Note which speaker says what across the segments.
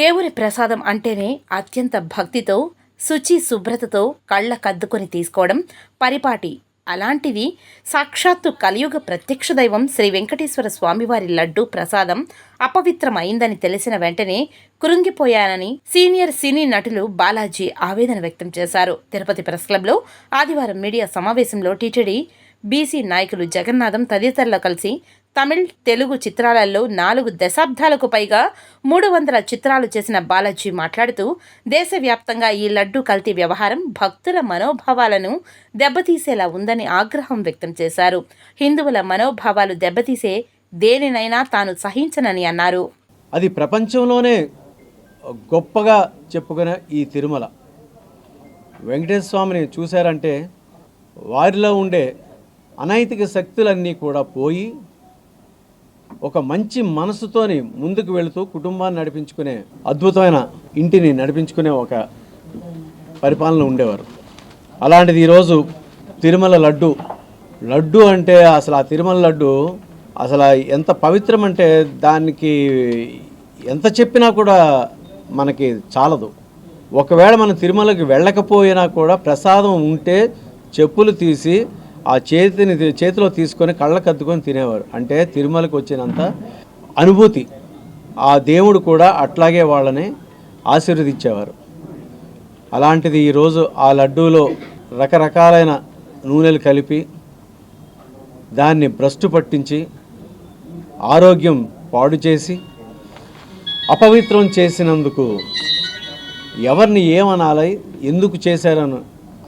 Speaker 1: దేవుని ప్రసాదం అంటేనే అత్యంత భక్తితో శుచి శుభ్రతతో కళ్ళ కద్దుకొని తీసుకోవడం పరిపాటి. అలాంటిది సాక్షాత్తు కలియుగ ప్రత్యక్ష దైవం శ్రీ వెంకటేశ్వర స్వామివారి లడ్డు ప్రసాదం అపవిత్రమైందని తెలిసిన వెంటనే కృంగిపోయానని సీనియర్ సినీ నటులు బాలాజీ ఆవేదన వ్యక్తం చేశారు. తిరుపతి ప్రెస్ క్లబ్లో ఆదివారం మీడియా సమావేశంలో టీటీడీ బీసీ నాయకులు జగన్నాథం తదితరులు కలిసి తమిళ్ తెలుగు చిత్రాలలో నాలుగు దశాబ్దాలకు పైగా మూడు వందల చిత్రాలు చేసిన బాలాజీ మాట్లాడుతూ దేశవ్యాప్తంగా ఈ లడ్డు కల్తీ వ్యవహారం భక్తుల మనోభావాలను దెబ్బతీసేలా ఉందని ఆగ్రహం వ్యక్తం చేశారు. హిందువుల మనోభావాలు దెబ్బతీసే దేనినైనా తాను సహించనని అన్నారు.
Speaker 2: అది ప్రపంచంలోనే గొప్పగా చెప్పుకునే ఈ తిరుమల. వెంకటేశ్వర స్వామిని చూశారంటే వారిలో ఉండే అనైతిక శక్తులన్నీ కూడా పోయి ఒక మంచి మనసుతోని ముందుకు వెళుతూ కుటుంబాన్ని నడిపించుకునే అద్భుతమైన ఇంటిని నడిపించుకునే ఒక పరిపాలన ఉండేవారు. అలాంటిది ఈరోజు తిరుమల లడ్డు. లడ్డు అంటే అసలు ఆ తిరుమల లడ్డు అసలు ఎంత పవిత్రం అంటే దానికి ఎంత చెప్పినా కూడా మనకి చాలదు. ఒకవేళ మనం తిరుమలకి వెళ్ళకపోయినా కూడా ప్రసాదం ఉంటే చెప్పులు తీసి ఆ చేతిని చేతిలో తీసుకొని కళ్ళ అద్దుకొని తినేవారు అంటే తిరుమలకు వచ్చినంత అనుభూతి. ఆ దేవుడు కూడా అట్లాగే వాళ్ళని ఆశీర్వదించేవారు. అలాంటిది ఈరోజు ఆ లడ్డూలో రకరకాలైన నూనెలు కలిపి దాన్ని భ్రష్టు పట్టించి ఆరోగ్యం పాడు చేసి అపవిత్రం చేసినందుకు ఎవరిని ఏమనాలి ఎందుకు చేశారని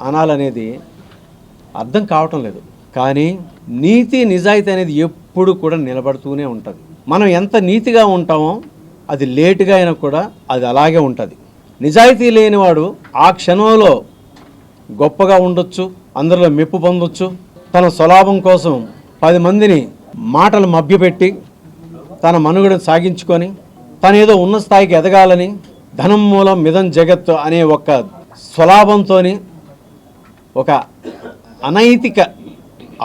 Speaker 2: అనాలనేది అర్థం కావటం లేదు. కానీ నీతి నిజాయితీ అనేది ఎప్పుడు కూడా నిలబడుతూనే ఉంటుంది. మనం ఎంత నీతిగా ఉంటామో అది లేటుగా అయినా కూడా అది అలాగే ఉంటుంది. నిజాయితీ లేనివాడు ఆ క్షణంలో గొప్పగా ఉండొచ్చు అందరిలో మెప్పు పొందొచ్చు. తన స్వలాభం కోసం పది మందిని మాటలు మభ్యపెట్టి తన మనుగడ సాగించుకొని తనేదో ఏదో ఉన్న స్థాయికి ఎదగాలని ధనం మూలం మిదం జగత్తు అనే ఒక స్వలాభంతో ఒక అనైతిక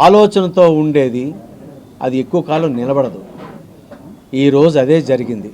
Speaker 2: ఆలోచనతో ఉండేది అది ఎక్కువ కాలం నిలబడదు. ఈరోజు అదే జరిగింది.